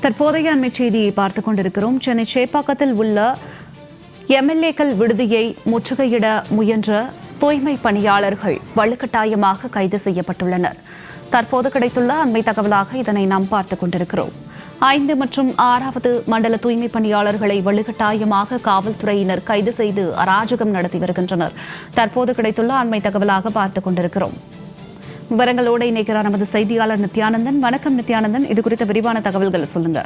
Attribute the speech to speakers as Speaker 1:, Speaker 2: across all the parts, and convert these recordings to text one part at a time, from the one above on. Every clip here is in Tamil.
Speaker 1: தற்போதைய அண்மை செய்தியை பார்த்துக் கொண்டிருக்கிறோம். சென்னை சேப்பாக்கத்தில் உள்ள எம்எல்ஏக்கள் விடுதியை முற்றுகையிட முயன்ற தூய்மை பணியாளர்கள் வலுக்கட்டாயமாக கைது செய்யப்பட்டுள்ளனர். தற்போது கிடைத்துள்ள அண்மை தகவலாக இதனை நாம் பார்த்துக் கொண்டிருக்கிறோம். ஐந்து மற்றும் ஆறாவது மண்டல தூய்மை பணியாளர்களை வலுக்கட்டாயமாக காவல்துறையினர் கைது செய்து அராஜகம் நடத்தி வருகின்றனர். தற்போது கிடைத்துள்ள அண்மை தகவலாக பார்த்துக் கொண்டிருக்கிறோம். விவரங்களோடு இணைக்கிறார் நமது செய்தியாளர் நித்யானந்தன். வணக்கம் நித்யானந்தன். இது குறித்த விரிவான தகவல்கள் சொல்லுங்க.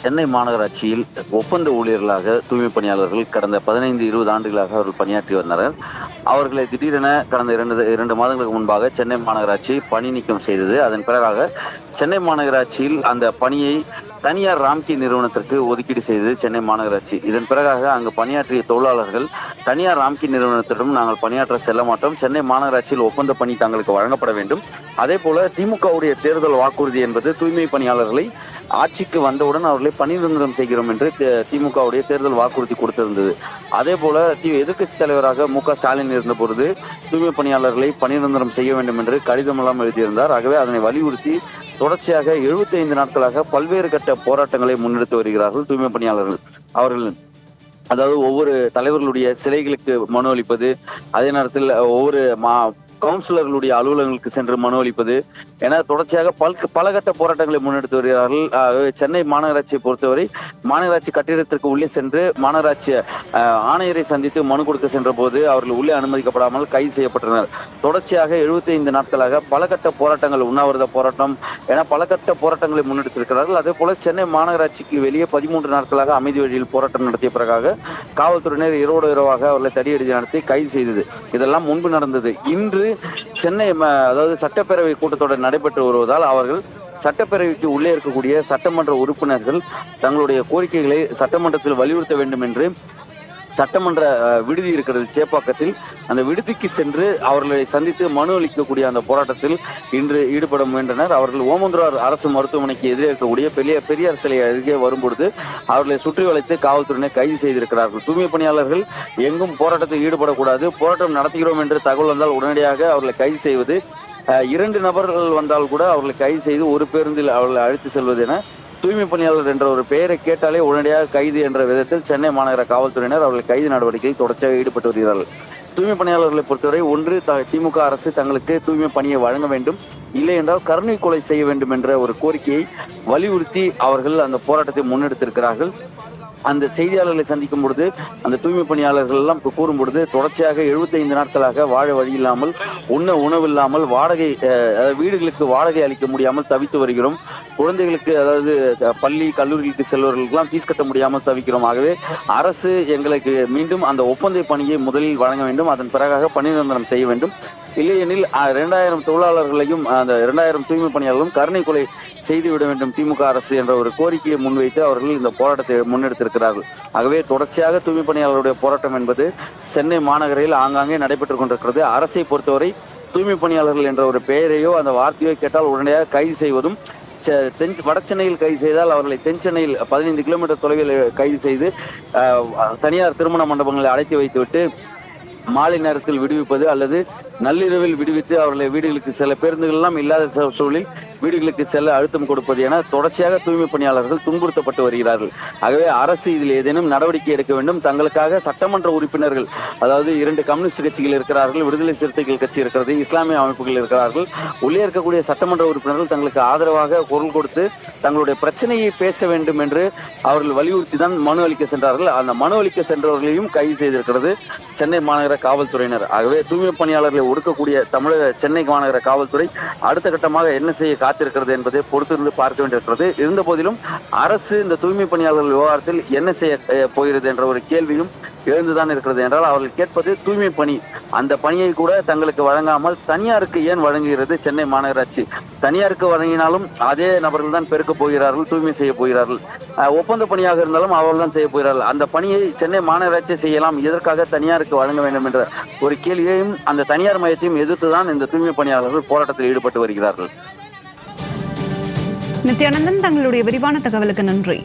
Speaker 2: சென்னை மாநகராட்சியில் ஒப்பந்த ஊழியர்களாக தூய்மை பணியாளர்கள் கடந்த பதினைந்து இருபது ஆண்டுகளாக அவர்கள் பணியாற்றி வந்தனர். அவர்களை திடீரென கடந்த இரண்டு இரண்டு மாதங்களுக்கு முன்பாக சென்னை மாநகராட்சி பணி நீக்கம் செய்தது. அதன் பிறகாக சென்னை மாநகராட்சியில் அந்த பணியை தனியார் ராம்கி நிறுவனத்திற்கு ஒதுக்கீடு செய்தது சென்னை மாநகராட்சி. இதன் பிறகாக அங்கு பணியாற்றிய தொழிலாளர்கள் தனியார் ராம்கி நிறுவனத்திடம் நாங்கள் பணியாற்ற செல்ல மாட்டோம். சென்னை மாநகராட்சியில் ஒப்பந்த பணி தங்களுக்கு வழங்கப்பட வேண்டும். அதே போல திமுகவுடைய தேர்தல் வாக்குறுதி என்பது தூய்மை பணியாளர்களை ஆட்சிக்கு வந்தவுடன் அவர்களை பணிநிரந்தரம் செய்கிறோம் என்று திமுகவுடைய தேர்தல் வாக்குறுதி கொடுத்திருந்தது. அதே போல தி- எதிர்க்கட்சி தலைவராக மு க ஸ்டாலின் இருந்த பொழுது தூய்மை பணியாளர்களை பணிநிரந்தரம் செய்ய வேண்டும் என்று கடிதமெல்லாம் எழுதியிருந்தார். ஆகவே அதனை வலியுறுத்தி தொடர்ச்சியாக 75 நாட்களாக பல்வேறு கட்ட போராட்டங்களை முன்னெடுத்து வருகிறார்கள் தூய்மை பணியாளர்கள். அவர்கள் அதாவது ஒவ்வொரு தலைவர்களுடைய சிலைகளுக்கு மனு அளிப்பது அதே நேரத்தில் ஒவ்வொரு மா கவுன்சிலர்களுடைய அலுவலகங்களுக்கு சென்று மனு அளிப்பது. என தொடர்ச்சியாக பல் பலகட்ட போராட்டங்களை முன்னெடுத்து வருகிறார்கள். சென்னை மாநகராட்சியை பொறுத்தவரை மாநகராட்சி கட்டிடத்திற்கு உள்ளே சென்று மாநகராட்சி ஆணையரை சந்தித்து மனு கொடுக்க சென்ற போது அவர்கள் உள்ளே அனுமதிக்கப்படாமல் கைது செய்யப்பட்டனர். தொடர்ச்சியாக 75 நாட்களாக பலகட்ட போராட்டங்கள் உண்ணாவிரத போராட்டம் என பலகட்ட போராட்டங்களை முன்னெடுத்திருக்கிறார்கள். அதே போல சென்னை மாநகராட்சிக்கு வெளியே பதிமூன்று நாட்களாக அமைதி வழியில் போராட்டம் நடத்திய பிறகாக காவல்துறையினர் இரவோடு இரவாக அவர்களை தடியடி நடத்தி கைது செய்தது. இதெல்லாம் முன்பு நடந்தது. இன்று சென்னை ம- அதாவது சட்டப்பேரவை கூட்டத்தொடர் நடைபெற்று வருவதால் அவர்கள் சட்டப்பேரவைக்கு உள்ளே இருக்கக்கூடிய சட்டமன்ற உறுப்பினர்கள் தங்களுடைய கோரிக்கைகளை சட்டமன்றத்தில் வலியுறுத்த வேண்டும் என்று சட்டமன்ற விடுதி இருக்கிறது சேப்பாக்கத்தில். அந்த விடுதிக்கு சென்று அவர்களை சந்தித்து மனு அளிக்கக்கூடிய அந்த போராட்டத்தில் இன்று ஈடுபட முயன்றனர். அவர்கள் ஓமந்தூரார் அரசு மருத்துவமனைக்கு எதிரே இருக்கக்கூடிய பெரிய பெரியார் சிலை அருகே வரும்பொழுது அவர்களை சுற்றி வளைத்து காவல்துறையினர் கைது செய்திருக்கிறார்கள். தூய்மை பணியாளர்கள் எங்கும் போராட்டத்தில் ஈடுபடக்கூடாது. போராட்டம் நடத்துகிறோம் என்று தகவல் வந்தால் உடனடியாக அவர்களை கைது செய்வது இரண்டு நபர்கள் வந்தால் கூட அவர்களை கைது செய்து ஒரு பேருந்தில் அவர்களை அழைத்து செல்வது என தூய்மை பணியாளர் என்ற ஒரு பெயரை கேட்டாலே உடனடியாக கைது என்ற விதத்தில் சென்னை மாநகர காவல்துறையினர் அவர்கள் கைது நடவடிக்கையில் தொடர்ச்சியாக ஈடுபட்டு வருகிறார்கள். தூய்மை பணியாளர்களை பொறுத்தவரை ஒன்று த- திமுக அரசு தங்களுக்கு தூய்மை பணியை வழங்க வேண்டும். இல்லை என்றால் கருணை கொலை செய்ய வேண்டும் என்ற ஒரு கோரிக்கையை வலியுறுத்தி அவர்கள் அந்த போராட்டத்தை முன்னெடுத்திருக்கிறார்கள். அந்த செய்தியாளர்களை சந்திக்கும் பொழுது அந்த தூய்மை பணியாளர்கள் எல்லாம் கூறும் பொழுது தொடர்ச்சியாக 75 நாட்களாக வாழ வழி இல்லாமல் உண்ண உணவு இல்லாமல் வாடகை அதாவது வீடுகளுக்கு வாடகை அளிக்க முடியாமல் தவித்து வருகிறோம். குழந்தைகளுக்கு அதாவது பள்ளி கல்லூரிகளுக்கு செல்வர்களுக்கெல்லாம் ஃபீஸ் கட்ட முடியாமல் தவிக்கிறோம். ஆகவே அரசு எங்களுக்கு மீண்டும் அந்த ஒப்பந்த பணியை முதலில் வழங்க வேண்டும். அதன் பிறகாக பணி நிரந்தரம் செய்ய வேண்டும். இல்லையெனில் இரண்டாயிரம் தொழிலாளர்களையும் அந்த இரண்டாயிரம் தூய்மை பணியாளர்களும் கருணை கொலை செய்துவிட வேண்டும் திமுக அரசு என்ற ஒரு கோரிக்கையை முன்வைத்து அவர்கள் இந்த போராட்டத்தை முன்னெடுத்திருக்கிறார்கள். ஆகவே தொடர்ச்சியாக தூய்மை பணியாளர்களுடைய போராட்டம் என்பது சென்னை மாநகரில் ஆங்காங்கே நடைபெற்றுக் கொண்டிருக்கிறது. அரசை பொறுத்தவரை தூய்மை பணியாளர்கள் என்ற ஒரு பெயரையோ அந்த வார்த்தையோ கேட்டால் உடனடியாக கைது செய்வதும் செ- தென் வட சென்னையில் கைது செய்தால் அவர்களை தென் சென்னையில் பதினைந்து கிலோமீட்டர் தொலைவில் கைது செய்து தனியார் திருமண மண்டபங்களை அடைத்து வைத்துவிட்டு மாலை நேரத்தில் விடுவிப்பது அல்லது நள்ளிரவில் விடுவித்து அவர்களை வீடுகளுக்கு சில பேருந்துகள் எல்லாம் இல்லாத சூழலில் வீடுகளுக்கு செல்ல அழுத்தம் கொடுப்பது என தொடர்ச்சியாக தூய்மை பணியாளர்கள் துன்புறுத்தப்பட்டு வருகிறார்கள். ஆகவே அரசு இதில் ஏதேனும் நடவடிக்கை எடுக்க வேண்டும். தங்களுக்காக சட்டமன்ற உறுப்பினர்கள் அதாவது இரண்டு கம்யூனிஸ்ட் கட்சிகள் இருக்கிறார்கள் விடுதலை சிறுத்தைகள் கட்சி இருக்கிறது இஸ்லாமிய அமைப்புகள் இருக்கிறார்கள். உள்ளே இருக்கக்கூடிய சட்டமன்ற உறுப்பினர்கள் தங்களுக்கு ஆதரவாக குரல் கொடுத்து தங்களுடைய பிரச்சனையை பேச வேண்டும் என்று அவர்கள் வலியுறுத்தி தான் மனு அளிக்க சென்றார்கள். அந்த மனு அளிக்க சென்றவர்களையும் கைது செய்திருக்கிறது சென்னை மாநகர காவல்துறையினர். ஆகவே தூய்மை பணியாளர்களை ஒடுக்கக்கூடிய தமிழக சென்னை மாநகர காவல்துறை அடுத்த கட்டமாக என்ன செய்ய காத்திருக்கிறது என்பதை பொறுத்திருந்து பார்க்க வேண்டியிருக்கிறது. இருந்த போதிலும் அரசு இந்த தூய்மை பணியாளர்கள் விவகாரத்தில் என்ன செய்ய போகிறது என்ற ஒரு கேள்வியும் எழுந்துதான் இருக்கிறது என்றால் அவர்கள் கேட்பது தூய்மை பணி. அந்த பணியை கூட தங்களுக்கு வழங்காமல் தனியாருக்கு ஏன் வழங்குகிறது சென்னை மாநகராட்சி? தனியாருக்கு வழங்கினாலும் அதே நபர்கள் தான் பெருக்க போகிறார்கள் தூய்மை செய்ய போகிறார்கள். ஒப்பந்த பணியாக இருந்தாலும் அவர்கள் தான் செய்ய போகிறார்கள். அந்த பணியை சென்னை மாநகராட்சி செய்யலாம் எதற்காக தனியாருக்கு வழங்க வேண்டும் என்ற ஒரு கேள்வியையும் அந்த தனியார் மையத்தையும் எதிர்த்து தான் இந்த தூய்மை பணியாளர்கள் போராட்டத்தில் ஈடுபட்டு வருகிறார்கள்.
Speaker 1: நித்யானந்தன் தங்களுடைய விரிவான தகவலுக்கு நன்றி.